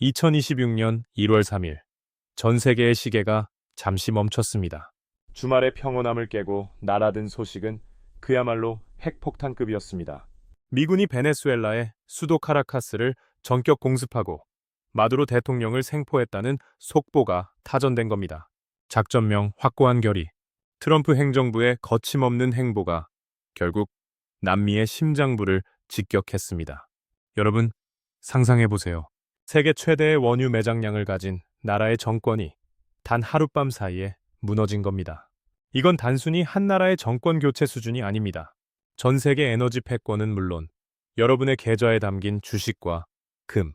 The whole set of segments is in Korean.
2026년 1월 3일 전 세계의 시계가 잠시 멈췄습니다. 주말의 평온함을 깨고 날아든 소식은 그야말로 핵폭탄급이었습니다. 미군이 베네수엘라의 수도 카라카스를 전격 공습하고 마두로 대통령을 생포했다는 속보가 타전된 겁니다. 작전명 확고한 결의, 트럼프 행정부의 거침없는 행보가 결국 남미의 심장부를 직격했습니다. 여러분, 상상해보세요. 세계 최대의 원유 매장량을 가진 나라의 정권이 단 하룻밤 사이에 무너진 겁니다. 이건 단순히 한 나라의 정권 교체 수준이 아닙니다. 전 세계 에너지 패권은 물론 여러분의 계좌에 담긴 주식과 금,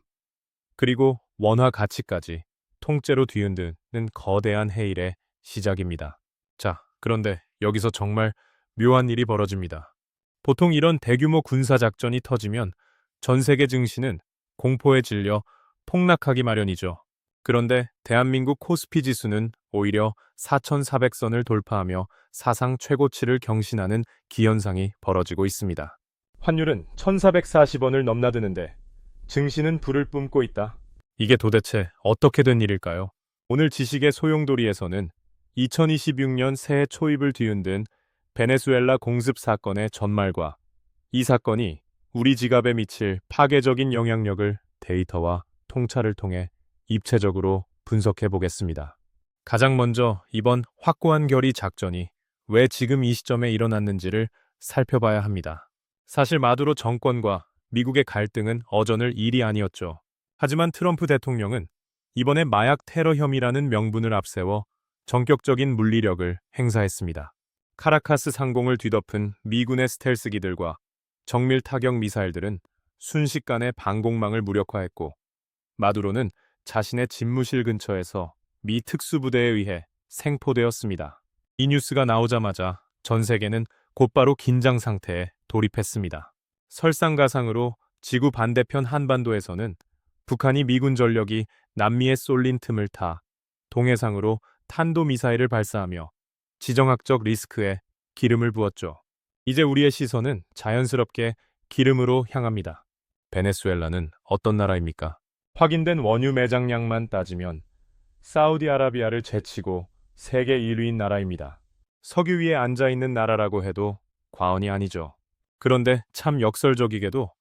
그리고 원화 가치까지 통째로 뒤흔드는 거대한 해일의 시작입니다. 자, 그런데 여기서 정말 묘한 일이 벌어집니다. 보통 이런 대규모 군사작전이 터지면 전 세계 증시는 공포에 질려 폭락하기 마련이죠. 그런데 대한민국 코스피 지수는 오히려 4,400선을 돌파하며 사상 최고치를 경신하는 기현상이 벌어지고 있습니다. 환율은 1,440원을 넘나드는데 증시는 불을 뿜고 있다. 이게 도대체 어떻게 된 일일까요? 오늘 지식의 소용돌이에서는 2026년 새해 초입을 뒤흔든 베네수엘라 공습 사건의 전말과 이 사건이 우리 지갑에 미칠 파괴적인 영향력을 데이터와 통찰을 통해 입체적으로 분석해 보겠습니다. 가장 먼저 이번 확고한 결의 작전이 왜 지금 이 시점에 일어났는지를 살펴봐야 합니다. 사실 마두로 정권과 미국의 갈등은 어전을 일이 아니었죠. 하지만 트럼프 대통령은 이번에 마약 테러 혐의라는 명분을 앞세워 전격적인 물리력을 행사했습니다. 카라카스 상공을 뒤덮은 미군의 스텔스기들과 정밀 타격 미사일들은 순식간에 방공망을 무력화했고 마두로는 자신의 집무실 근처에서 미 특수부대에 의해 생포되었습니다. 이 뉴스가 나오자마자 전 세계는 곧바로 긴장 상태에 돌입했습니다. 설상가상으로 지구 반대편 한반도에서는 북한이 미군 전력이 남미에 쏠린 틈을 타 동해상으로 탄도미사일을 발사하며 지정학적 리스크에 기름을 부었죠. 이제 우리의 시선은 자연스럽게 기름으로 향합니다. 베네수엘라는 어떤 나라입니까? 확인된 원유 매장량만 따지면 사우디아라비아를 제치고 세계 1위인 나라입니다. 석유 위에 앉아 있는 나라라고 해도 과언이 아니죠. 그런데 참 역설적이게도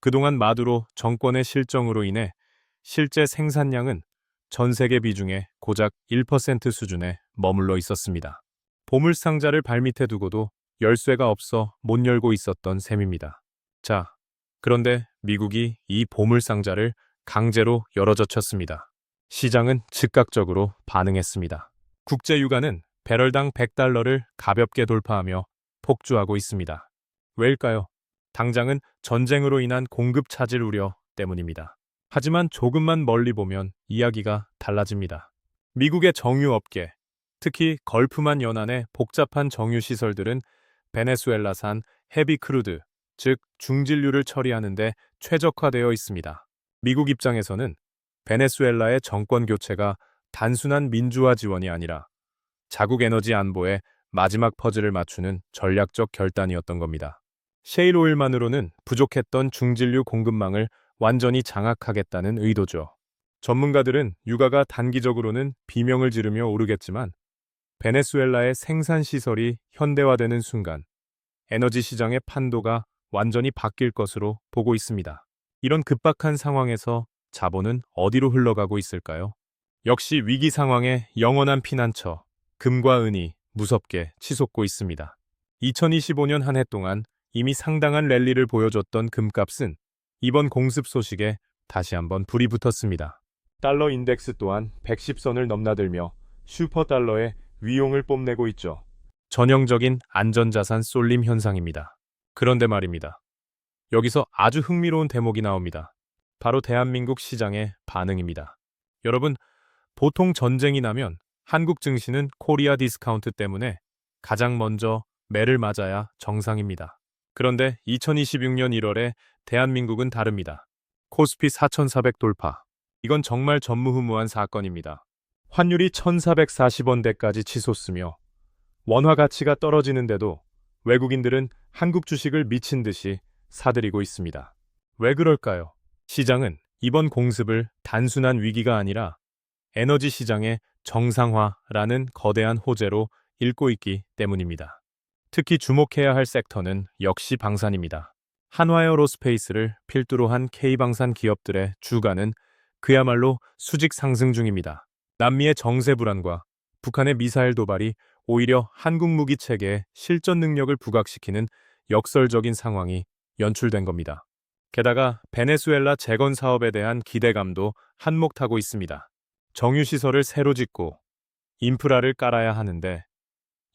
그동안 마두로 정권의 실정으로 인해 실제 생산량은 전 세계 비중의 고작 1% 수준에 머물러 있었습니다. 보물 상자를 발밑에 두고도 열쇠가 없어 못 열고 있었던 셈입니다. 자, 그런데 미국이 이 보물 상자를 강제로 열어젖혔습니다. 시장은 즉각적으로 반응했습니다. 국제 유가는 배럴당 100달러를 가볍게 돌파하며 폭주하고 있습니다. 왜일까요? 당장은 전쟁으로 인한 공급 차질 우려 때문입니다. 하지만 조금만 멀리 보면 이야기가 달라집니다. 미국의 정유업계, 특히 걸프만 연안의 복잡한 정유시설들은 베네수엘라산 헤비 크루드, 즉 중진류를 처리하는데 최적화되어 있습니다. 미국 입장에서는 베네수엘라의 정권 교체가 단순한 민주화 지원이 아니라 자국 에너지 안보에 마지막 퍼즐을 맞추는 전략적 결단이었던 겁니다. 셰일 오일만으로는 부족했던 중진류 공급망을 완전히 장악하겠다는 의도죠. 전문가들은 유가가 단기적으로는 비명을 지르며 오르겠지만 베네수엘라의 생산 시설이 현대화되는 순간 에너지 시장의 판도가 완전히 바뀔 것으로 보고 있습니다. 이런 급박한 상황에서 자본은 어디로 흘러가고 있을까요? 역시 위기 상황에 영원한 피난처, 금과 은이 무섭게 치솟고 있습니다. 2025년 한 해 동안 이미 상당한 랠리를 보여줬던 금값은 이번 공습 소식에 다시 한번 불이 붙었습니다. 달러 인덱스 또한 110선을 넘나들며 슈퍼달러의 위용을 뽐내고 있죠. 전형적인 안전자산 쏠림 현상입니다. 그런데 말입니다. 여기서 아주 흥미로운 대목이 나옵니다. 바로 대한민국 시장의 반응입니다. 여러분, 보통 전쟁이 나면 한국 증시는 코리아 디스카운트 때문에 가장 먼저 매를 맞아야 정상입니다. 그런데 2026년 1월에 대한민국은 다릅니다. 코스피 4,400 돌파. 이건 정말 전무후무한 사건입니다. 환율이 1,440원대까지 치솟으며 원화 가치가 떨어지는데도 외국인들은 한국 주식을 미친 듯이 사들이고 있습니다. 왜 그럴까요? 시장은 이번 공습을 단순한 위기가 아니라 에너지 시장의 정상화라는 거대한 호재로 읽고 있기 때문입니다. 특히 주목해야 할 섹터는 역시 방산입니다. 한화에어로스페이스를 필두로 한 K방산 기업들의 주가는 그야말로 수직 상승 중입니다. 남미의 정세 불안과 북한의 미사일 도발이 오히려 한국 무기 체계의 실전 능력을 부각시키는 역설적인 상황이 연출된 겁니다. 게다가 베네수엘라 재건 사업에 대한 기대감도 한몫하고 있습니다. 정유시설을 새로 짓고 인프라를 깔아야 하는데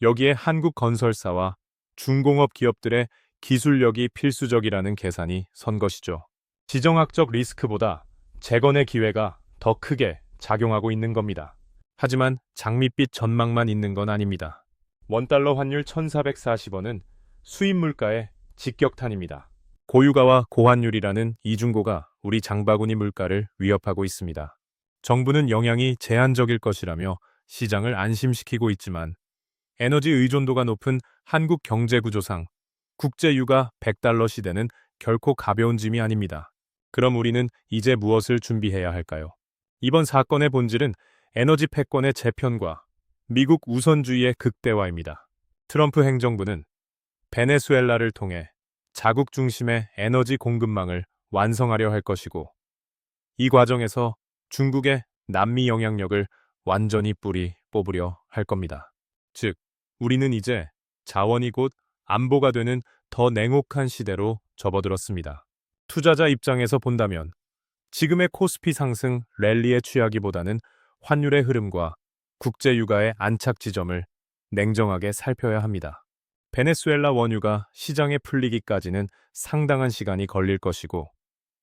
여기에 한국 건설사와 중공업 기업들의 기술력이 필수적이라는 계산이 선 것이죠. 지정학적 리스크보다 재건의 기회가 더 크게 작용하고 있는 겁니다. 하지만 장밋빛 전망만 있는 건 아닙니다. 원달러 환율 1440원은 수입 물가의 직격탄입니다. 고유가와 고환율이라는 이중고가 우리 장바구니 물가를 위협하고 있습니다. 정부는 영향이 제한적일 것이라며 시장을 안심시키고 있지만 에너지 의존도가 높은 한국 경제 구조상 국제유가 100달러 시대는 결코 가벼운 짐이 아닙니다. 그럼 우리는 이제 무엇을 준비해야 할까요? 이번 사건의 본질은 에너지 패권의 재편과 미국 우선주의의 극대화입니다. 트럼프 행정부는 베네수엘라를 통해 자국 중심의 에너지 공급망을 완성하려 할 것이고 이 과정에서 중국의 남미 영향력을 완전히 뿌리 뽑으려 할 겁니다. 즉, 우리는 이제 자원이 곧 안보가 되는 더 냉혹한 시대로 접어들었습니다. 투자자 입장에서 본다면 지금의 코스피 상승 랠리에 취하기보다는 환율의 흐름과 국제 유가의 안착 지점을 냉정하게 살펴야 합니다. 베네수엘라 원유가 시장에 풀리기까지는 상당한 시간이 걸릴 것이고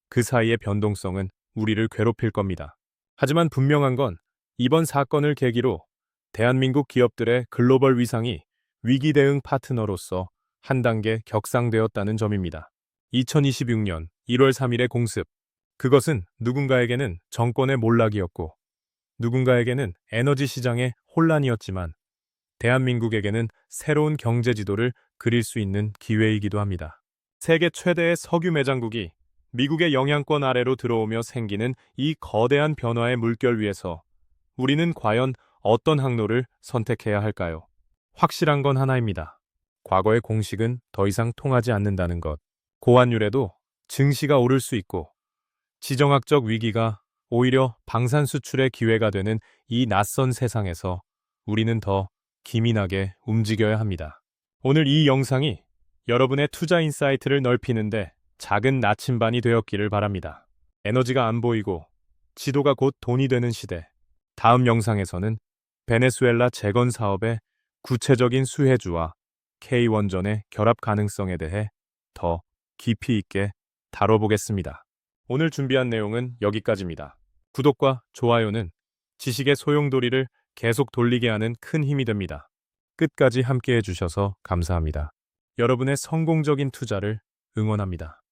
그 사이의 변동성은 우리를 괴롭힐 겁니다. 하지만 분명한 건 이번 사건을 계기로 대한민국 기업들의 글로벌 위상이 위기 대응 파트너로서 한 단계 격상되었다는 점입니다. 2026년 1월 3일의 공습. 그것은 누군가에게는 정권의 몰락이었고 누군가에게는 에너지 시장의 혼란이었지만 대한민국에게는 새로운 경제 지도를 그릴 수 있는 기회이기도 합니다. 세계 최대의 석유 매장국이 미국의 영향권 아래로 들어오며 생기는 이 거대한 변화의 물결 위에서 우리는 과연 어떤 항로를 선택해야 할까요? 확실한 건 하나입니다. 과거의 공식은 더 이상 통하지 않는다는 것. 고환율에도 증시가 오를 수 있고 지정학적 위기가 오히려 방산 수출의 기회가 되는 이 낯선 세상에서 우리는 더 기민하게 움직여야 합니다. 오늘 이 영상이 여러분의 투자 인사이트를 넓히는데 작은 나침반이 되었기를 바랍니다. 에너지가 안 보이고 지도가 곧 돈이 되는 시대. 다음 영상에서는 베네수엘라 재건 사업의 구체적인 수혜주와 K원전의 결합 가능성에 대해 더 깊이 있게 다뤄보겠습니다. 오늘 준비한 내용은 여기까지입니다. 구독과 좋아요는 지식의 소용돌이를 계속 돌리게 하는 큰 힘이 됩니다. 끝까지 함께 해 주셔서 감사합니다. 여러분의 성공적인 투자를 응원합니다.